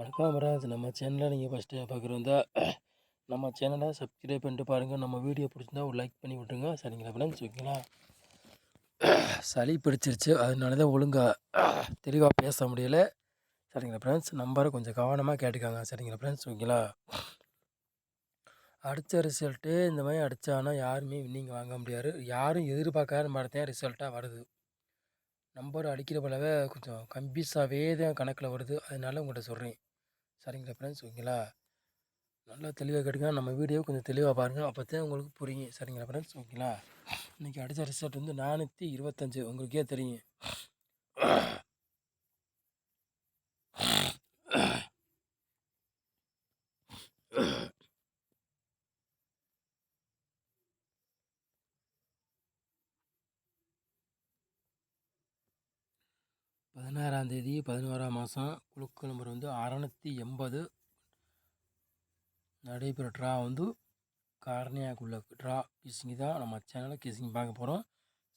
வணக்கம் வராது நம்ம சேனலை நீங்கள் ஃபஸ்ட்டு பார்க்குறதா நம்ம சேனலை சப்ஸ்கிரைப் பண்ணிட்டு பாருங்கள் நம்ம வீடியோ பிடிச்சிருந்தா ஒரு லைக் பண்ணி விட்ருங்க சரிங்களா ஃப்ரெண்ட்ஸ் ஓகேங்களா? சளி பிடிச்சிருச்சு. அதனால தான் ஒழுங்காக தெளிவாக பேச முடியலை. சரிங்களா ஃப்ரெண்ட்ஸ் நம்பரை கொஞ்சம் கவனமாக கேட்டுக்காங்க. சரிங்களா ஃப்ரெண்ட்ஸ் ஓகேங்களா? அடித்த ரிசல்ட்டு இந்த மாதிரி அடித்தானா யாருமே வின்னிங் வாங்க முடியாது. யாரும் எதிர்பார்க்காத மாதிரி தான் ரிசல்ட்டாக வருது. நம்பர் அடிக்கிற போலவே கொஞ்சம் கம்பீஸாகவே தான் கணக்கில் வருது. அதனால உங்கள்கிட்ட சொல்கிறேன் சரிங்களா ஃப்ரெண்ட்ஸ் ஓகேங்களா? நல்லா தெளிவாக கேட்டுங்க நம்ம வீடியோ கொஞ்சம் தெளிவாக பாருங்கள் அப்போ தான் உங்களுக்கு புரியும். சரிங்களா ஃப்ரெண்ட்ஸ் ஓகேங்களா? இன்றைக்கி அடித்த ரிசல்ட் வந்து நானூற்றி இருபத்தஞ்சு. உங்களுக்கே தெரியும். பதினாறாம் தேதி பதினோராம் மாதம் குழுக்கள் நம்பர் வந்து அறநூற்றி எண்பது. நடைபெற ட்ரா வந்து காரணியாக்குள்ள ட்ரா கிசிங்கி தான். நம்ம சேனலில் கிசிங் பார்க்க போகிறோம்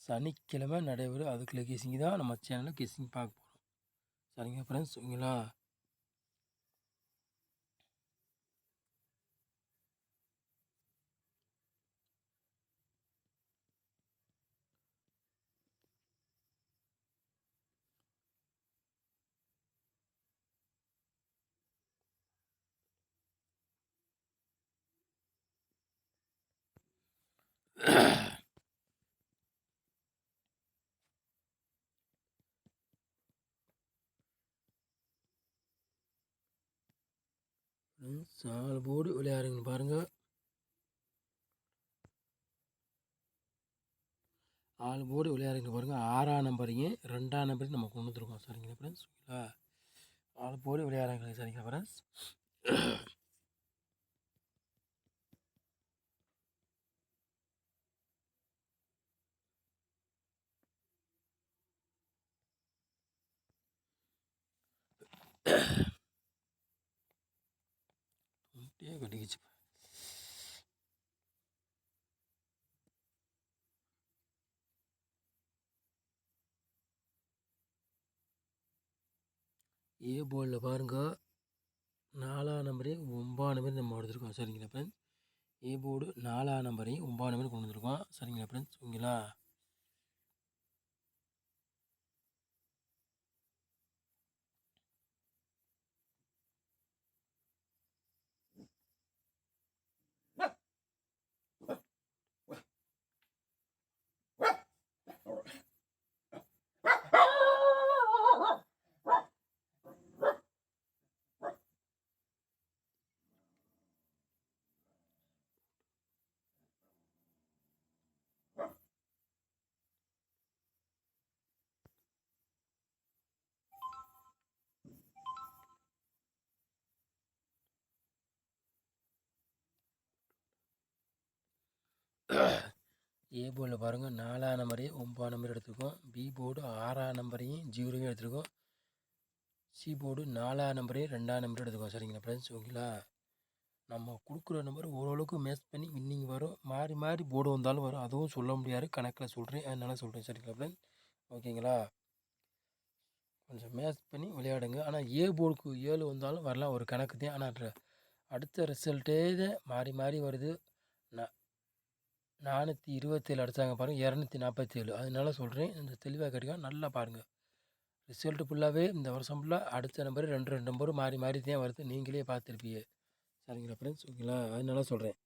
சனிக்கிழமை நடைபெறும் அதுக்குள்ளே கிசிங்கி தான். நம்ம சேனலில் கிசிங் பார்க்க போகிறோம் சரிங்க ஃப்ரெண்ட்ஸ் ஓகேங்களா நாலு போடு விளையாடுங்க பாருங்கள் ஆள் போடு விளையாடுங்க பாருங்கள் ஆறாம் நம்பரையும் ரெண்டாம் நம்பரையும் நம்ம கொண்டு வந்துருக்கோம். சரிங்களா ஃப்ரெண்ட்ஸ் ஓகேங்களா ஆள் போடு விளையாடுங்க சரிங்களா ஃப்ரெண்ட்ஸ் அப்படியே கட்டிக்கிச்சு ஏ போர்டில் பாருங்க. நாலாம் நம்பரையும் ஒம்பது நம்பர் நம்ம எடுத்துருக்கோம் சரிங்களா ஃப்ரெண்ட்ஸ் ஏ போர்டு நாலாம் நம்பரையும் ஒம்பது நம்பர் கொண்டு வந்துருக்கோம். சரிங்களா ஃப்ரெண்ட்ஸ் ஓகேங்களா? ஏ போர்டில் பாருங்கள் நாலாம் நம்பரையும் ஒம்பது நம்பர் எடுத்துருக்கோம். பி போர்டு ஆறாம் நம்பரையும் ஜீரோவையும் எடுத்துருக்கோம். சி போர்டு நாலாம் நம்பரையும் ரெண்டாம் நம்பர் எடுத்துக்கோம் சரிங்களா ஃப்ரெண்ட்ஸ் ஓகேங்களா? நம்ம கொடுக்குற நம்பர் ஓரளவுக்கு மேட்ச் பண்ணி வின்னிங் வரும். மாறி மாறி போர்டு வந்தாலும் வரும். அதுவும் சொல்ல முடியாது. கணக்கில் சொல்கிறேன் அதனால சொல்கிறேன் சரிங்களா ஃப்ரெண்ட்ஸ் ஓகேங்களா? கொஞ்சம் மேட்ச் பண்ணி விளையாடுங்க. ஆனால் ஏ போர்டுக்கு ஏழு வந்தாலும் வரலாம். ஒரு கணக்கு தான். ஆனால் அடுத்த ரிசல்ட்டே தான் மாறி மாறி வருது. நானூற்றி இருபத்தேழு அடித்தாங்க பாருங்கள் இரநூத்தி நாற்பத்தி ஏழு அதனால சொல்கிறேன் இந்த தெளிவாக கிடைக்கும் நல்லா பாருங்கள் ரிசல்ட்டு ஃபுல்லாகவே இந்த வருஷம் ஃபுல்லாக அடுத்த நம்பர் ரெண்டு ரெண்டு நம்பரும் மாறி மாறி தான் வருது. நீங்களே பார்த்துருப்பீங்க. சரிங்களா ஃப்ரெண்ட்ஸ் ஓகேங்களா? அதனால சொல்கிறேன்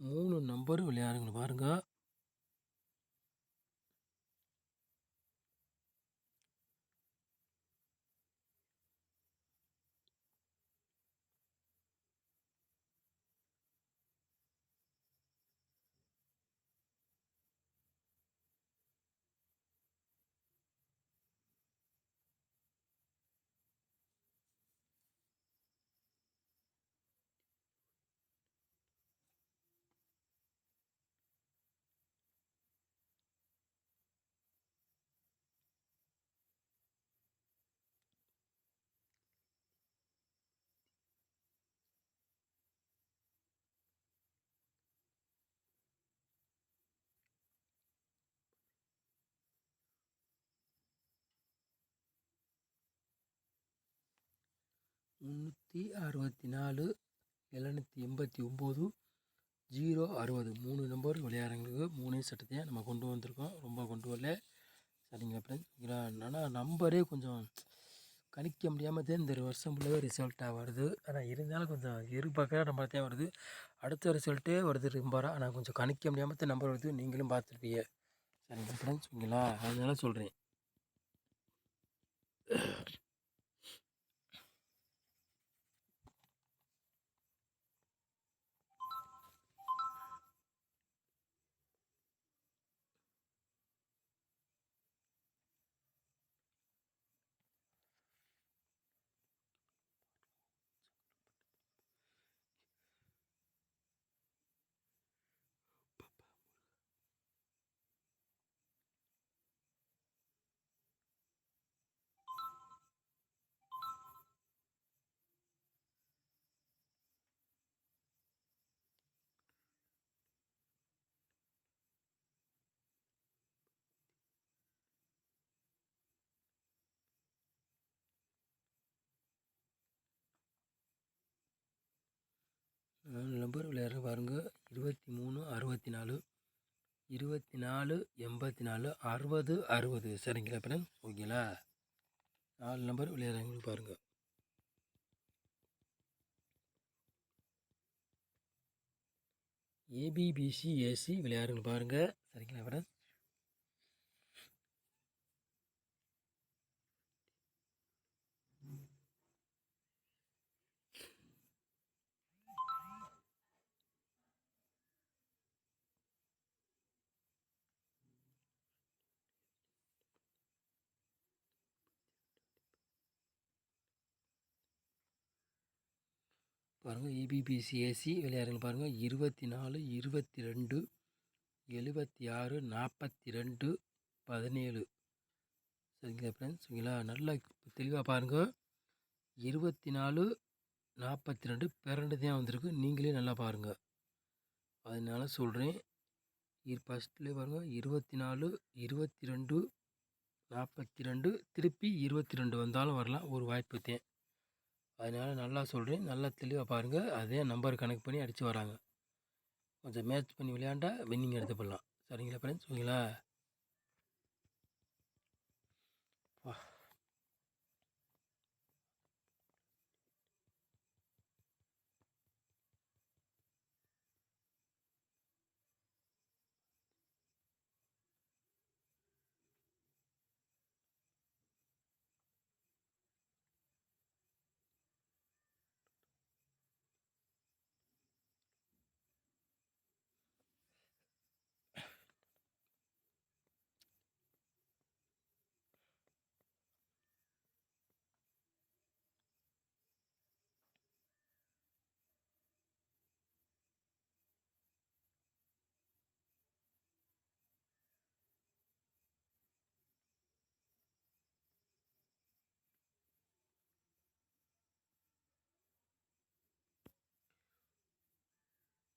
மூணு நம்பரும் விளையாடுங்க பாருங்கள் முந்நூற்றி அறுபத்தி நாலு எழுநூற்றி எண்பத்தி ஒம்பது ஜீரோ அறுபது. மூணு நம்பர் விளையாடுறவங்களுக்கு மூணே சட்டத்தையும் நம்ம கொண்டு வந்திருக்கோம். ரொம்ப கொண்டு வரல. சரிங்களா ஃப்ரெண்ட்ஸ் ஆனால் நம்பரே கொஞ்சம் கணிக்க முடியாமல் தான் இந்த வருஷம் ஃபுல்லாகவே ரிசல்ட்டாக வருது. ஆனால் இருந்தாலும் கொஞ்சம் எதிர்பார்க்குற நம்பர் தான் வருது. அடுத்த ரிசல்ட்டே வருது நம்பராக ஆனால் கொஞ்சம் கணிக்க முடியாமல் தான் நம்பர் வருது. நீங்களும் பார்த்துருப்பீங்க. சரிங்களா ஃப்ரெண்ட்ஸ் ஓகேங்களா? அதனால சொல்கிறேன் நாலு நம்பர் விளையாடுற பாருங்க. இருபத்தி மூணு அறுபத்தி நாலு இருபத்தி நாலு எண்பத்தி நாலு அறுபது அறுபது. சரிங்களா ஃப்ரெண்ட்ஸ் ஓகேங்களா? நாலு நம்பர் விளையாடுறவங்களுக்கு பாருங்கள் ஏபிபிசி ஏசி விளையாடுங்க பாருங்கள் சரிங்களா ஃப்ரெண்ட்ஸ் பாருங்கள் இபிபிசி ஏசி விளையாடுங்க பாருங்கள் இருபத்தி நாலு இருபத்தி ரெண்டு எழுபத்தி ஆறு நாற்பத்தி ரெண்டு பதினேழு. சரிங்களா ஃப்ரெண்ட்ஸ் சரிங்களா? நல்லா தெளிவாக பாருங்கள் இருபத்தி நாலு நாற்பத்தி ரெண்டு பிறண்டு தான் வந்திருக்கு. நீங்களே நல்லா பாருங்கள் அதனால சொல்கிறேன் இது ஃபஸ்ட்லேயே பாருங்கள் இருபத்தி நாலு இருபத்தி ரெண்டு நாற்பத்தி ரெண்டு திருப்பி இருபத்தி ரெண்டு வந்தாலும் வரலாம். ஒரு வாய்ப்பு தான் அதனால் நல்லா சொல்கிறேன் நல்லா தெளிவாக பாருங்கள் அதே நம்பர் கணக்கு பண்ணி அடித்து வராங்க. கொஞ்சம் மேட்ச் பண்ணி விளையாண்டா வின்னிங் எடுத்துப்படலாம் சரிங்களா ஃப்ரெண்ட்ஸ் ஓகேங்களா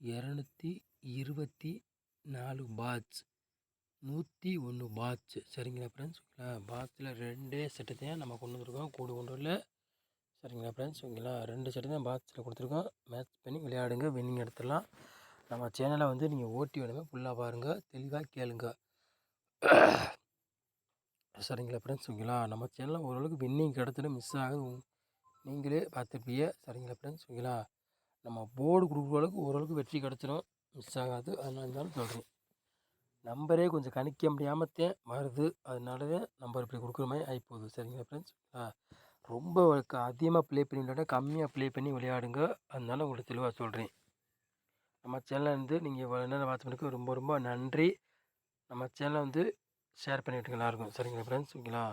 இரநூத்தி இருபத்தி நாலு பாட்ச் நூற்றி ஒன்று பாட்ச் சரிங்களா ஃப்ரெண்ட்ஸ் ஓகேங்களா? பாட்சில் ரெண்டே செட்டு தான் நம்ம கொண்டு வந்திருக்கோம். கூடு கொண்டு வரல சரிங்களா ஃப்ரெண்ட்ஸ் ஓகேங்களா? ரெண்டு செட்டு தான் பாக்ஸில் கொடுத்துருக்கோம். மேட்ச் பண்ணி விளையாடுங்க வின்னிங் எடுத்துடலாம். நம்ம சேனலை வந்து நீங்கள் ஓட்டி வேணுமே ஃபுல்லாக பாருங்கள் தெளிவாக கேளுங்க. சரிங்களா ஃப்ரெண்ட்ஸ் ஓகேங்களா? நம்ம சேனலில் ஓரளவுக்கு வின்னிங் கிடச்சிட்டு மிஸ் ஆகுது நீங்களே பார்த்துருப்பீங்க. சரிங்களா ஃப்ரெண்ட்ஸ் ஓகேங்களா? நம்ம போர்டு கொடுக்குற அளவுக்கு ஓரளவுக்கு வெற்றி கிடச்சிரும். மிஸ் ஆகாது. அதனால இருந்தாலும் சொல்கிறேன் நம்பரே கொஞ்சம் கணிக்க முடியாமல் தான் வருது. அதனால தான் நம்பர் இப்படி கொடுக்குற மாதிரி ஆகிப்போகுது சரிங்களா ஃப்ரெண்ட்ஸ் ரொம்ப அதிகமாக ப்ளே பண்ணி விளையாட கம்மியாக ப்ளே பண்ணி விளையாடுங்க. அதனால உங்களுக்கு தெளிவாக சொல்கிறேன் நம்ம சேனலில் வந்து நீங்கள் இவ்வளோ நேரம் வாட்ச் பண்ணிக்க ரொம்ப ரொம்ப நன்றி. நம்ம சேனலை வந்து ஷேர் பண்ணிவிட்டுங்க எல்லாருக்கும். சரிங்களா ஃப்ரெண்ட்ஸ் ஓகேங்களா?